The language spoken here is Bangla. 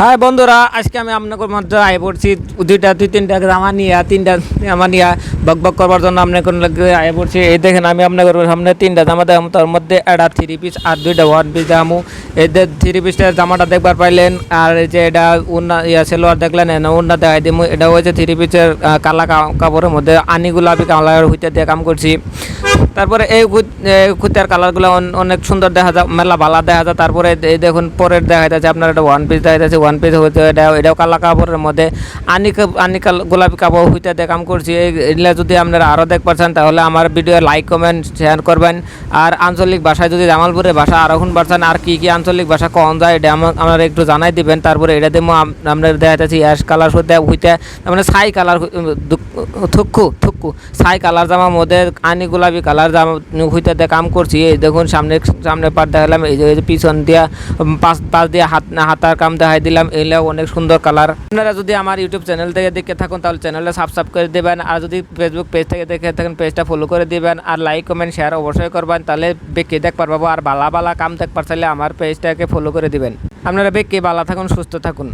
হ্যাঁ বন্ধুরা, আজকে আমি আপনাদের মধ্যে আয় পড়ছি দুইটা, দুই, তিনটা জামা নিয়ে তিনটা জামা নিয়ে বক বক করবার জন্য আপনার লাগে আয় পড়ছি। এই দেখেন, আমি আপনাদের সামনে তিনটা জামা দেখাম তার মধ্যে একটা থ্রি পিস আর দুইটা ওয়ান পিস দেখামু এই থ্রি পিসটার জামাটা দেখবার পাইলেন, আর এই যে এটা উন্না ইয়া সেলোয়ার দেখলেন উন্না দেখাই দিমু। এটা হয়েছে থ্রি পিসের কালা কাপড়ের মধ্যে আনি গোলাপি কালার হইতে দিয়ে কাম করছি। তারপরে এই খুঁতার কালারগুলো অনেক সুন্দর দেখা যায়, মেলা ভালো দেখা যায়। তারপরে এই দেখুন, পরের দেখা যাচ্ছে আপনার এটা ওয়ান পিস দেখা যাচ্ছে। ওয়ান পিস হইতে এটা এটাও কালা কাপড়ের মধ্যে। আনি কাপ- আনি গোলাপি কাপড় হইতে দিয়ে কাম করছি। এই- এগুলা যদি আপনারা আরও দেখ পারছেন, তাহলে আমার ভিডিও লাইক কমেন্ট শেয়ার করবেন। আর আঞ্চলিক ভাষায় যদি জামালপুরের ভাষা আরও শুন পারছেন আর কি কি আঞ্চলিক ভাষা কম যায়, এটা আপনারা একটু জানাই দিবেন। তারপরে এটা দিয়ে আপনার দেখা যাচ্ছে অ্যাশ কালার হইতে হইতে মানে ছাই কালার থুক্কু থুক্কু ছাই কালার জামার মধ্যে আনি গোলাপি কালার জামা হইতে দিয়ে কাম করছি, এই দেখুন সামনে সামনে পাট দেখালাম, এই যে পিছন দিয়া পাশ পাশ দিয়ে হাত হাতার কাম দেখাই দিলাম এগুলো অনেক সুন্দর কালার। আপনারা যদি আমার ইউটিউব চ্যানেল থেকে দেখে থাকুন, তাহলে চ্যানেলটা সাবস্ক্রাইব করে দেবেন, আর যদি ফেসবুক পেজ থেকে দেখে থাকেন পেজটা ফলো করে দিবেন, আর লাইক কমেন্ট শেয়ার অবশ্যই করবেন, তাহলে বেঁকে দেখ পারব, আর বালা বালা কাম দেখ পারলে আমার পেজটাকে ফলো করে দিবেন। আপনারা বেঁকে বালা থাকুন, সুস্থ থাকুন।